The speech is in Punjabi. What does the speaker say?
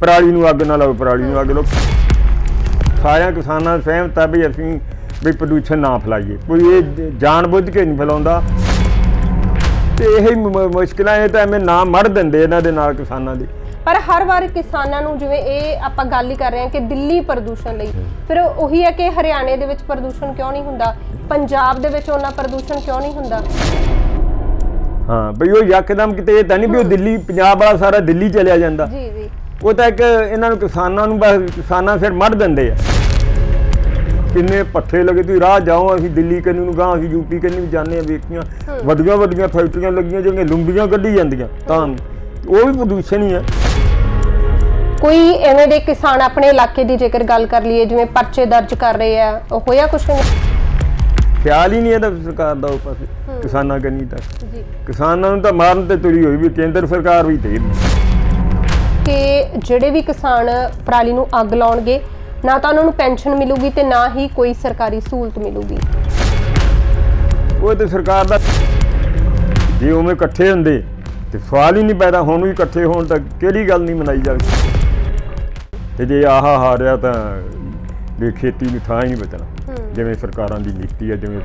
ਪਰਾਲੀ ਨੂੰ ਅੱਗ ਨਾ ਲਾਓ ਪਰਾਲੀ ਨੂੰ ਅੱਗ ਲਾਓ। ਸਾਰਿਆਂ ਕਿਸਾਨਾਂ ਦਾ ਸਹਿਮਤ ਆ ਵੀ ਅਸੀਂ ਵੀ ਪ੍ਰਦੂਸ਼ਣ ਨਾ ਫੈਲਾਈਏ। ਕੋਈ ਇਹ ਜਾਣ ਬੁੱਝ ਕੇ ਨਹੀਂ ਫੈਲਾਉਂਦਾ। ਤੇ ਇਹ ਮੁਸ਼ਕਲਾਂ ਇਹ ਤਾਂ ਐਵੇਂ ਨਾ ਮੜ ਦਿੰਦੇ ਇਹਨਾਂ ਦੇ ਨਾਲ ਕਿਸਾਨਾਂ ਦੀ। ਪਰ ਹਰ ਵਾਰ ਕਿਸਾਨਾਂ ਨੂੰ ਜਿਵੇਂ ਇਹ ਆਪਾਂ ਗੱਲ ਹੀ ਕਰ ਰਹੇ ਹਾਂ ਕਿ ਦਿੱਲੀ ਪ੍ਰਦੂਸ਼ਣ ਲਈ ਫਿਰ ਉਹੀ ਹੈ ਕਿ ਹਰਿਆਣੇ ਦੇ ਵਿੱਚ ਪ੍ਰਦੂਸ਼ਣ ਕਿਉਂ ਨਹੀਂ ਹੁੰਦਾ? ਪੰਜਾਬ ਦੇ ਵਿੱਚ ਉਹਨਾਂ ਪ੍ਰਦੂਸ਼ਣ ਕਿਉਂ ਨਹੀਂ ਹੁੰਦਾ? ਹਾਂ ਬਈ ਉਹ ਯਕਦਮ ਕਿਤੇ ਇਹ ਤਾਂ ਨਹੀਂ ਵੀ ਉਹ ਦਿੱਲੀ ਪੰਜਾਬ ਵਾਲਾ ਸਾਰਾ ਦਿੱਲੀ ਚਲਿਆ ਜਾਂਦਾ। ਜੀ। ਉਹ ਤਾਂ ਇੱਕ ਇਹਨਾਂ ਨੂੰ ਕਿਸਾਨਾਂ ਨੂੰ ਬਸ ਕਿਸਾਨਾਂ ਫਿਰ ਮੜ ਦਿੰਦੇ ਆ। ਕਿੰਨੇ ਪੱਠੇ ਲੱਗੇ ਤੁਸੀਂ ਰਾਹ ਜਾਓ ਅਸੀਂ ਦਿੱਲੀ ਕੰਨੀ ਨੂੰ ਗਾਂ ਅਸੀਂ ਯੂਪੀ ਕੰਨੀ ਵੀ ਜਾਂਦੇ ਆ ਵੇਖੀਆਂ। ਵੱਡੀਆਂ ਵੱਡੀਆਂ ਫੈਕਟਰੀਆਂ ਲੱਗੀਆਂ ਜਿਹੜੀਆਂ ਲੰਬੀਆਂ ਕੱਢੀ ਜਾਂਦੀਆਂ ਤਾਂ ਉਹ ਵੀ ਪ੍ਰਦੂਸ਼ਣ ਹੀ ਆ। ਕੋਈ ਐਵੇਂ ਦੇ ਕਿਸਾਨ ਆਪਣੇ ਇਲਾਕੇ ਦੀ ਜੇਕਰ ਗੱਲ ਕਰ ਲਈਏ ਜਿਵੇਂ ਪਰਚੇ ਦਰਜ ਕਰ ਰਹੇ ਆ ਉਹ ਹੋਇਆ ਕੁਛ ਨਹੀਂ? ਖਿਆਲ ਹੀ ਨਹੀਂ ਇਹਦਾ ਸਰਕਾਰ ਦਾ ਉਹ ਪਾਸੇ ਕਿਸਾਨਾਂ ਕੰਨੀ ਤੱਕ। ਜੀ। ਕਿਸਾਨਾਂ ਨੂੰ ਤਾਂ ਮਾਰਨ ਤੇ ਤੁਰੀ ਹੋਈ ਵੀ ਕੇਂਦਰ ਸਰਕਾਰ ਵੀ ਤੇ ਕਿ ਜਿਹੜੇ ਵੀ ਕਿਸਾਨ ਪਰਾਲੀ ਨੂੰ ਅੱਗ ਲਾਉਣਗੇ ਨਾ ਤਾਂ ਉਹਨਾਂ ਨੂੰ ਪੈਨਸ਼ਨ ਮਿਲੂਗੀ ਤੇ ਨਾ ਹੀ ਕੋਈ ਸਰਕਾਰੀ ਸਹੂਲਤ ਮਿਲੂਗੀ। ਉਹ ਤੇ ਸਰਕਾਰ ਦਾ ਜੇ ਉਵੇਂ ਇਕੱਠੇ ਹੁੰਦੇ ਤੇ ਸਵਾਲ ਹੀ ਨਹੀਂ ਪੈਦਾ ਹੁਣ ਵੀ ਇਕੱਠੇ ਹੋਣ ਤਾਂ ਕਿਹੜੀ ਗੱਲ ਨਹੀਂ ਮਨਾਈ ਜਾਵੇ? ਤੇ ਜੇ ਆਹ ਹਾਰਿਆ ਤਾਂ ਵੀ ਖੇਤੀ ਨੂੰ ਥਾਂ ਹੀ ਨਹੀਂ ਬਚਣਾ। ਜਿਵੇਂ ਸਰਕਾਰਾਂ ਦੀ ਨੀਤੀ ਹੈ ਜਿਵੇਂ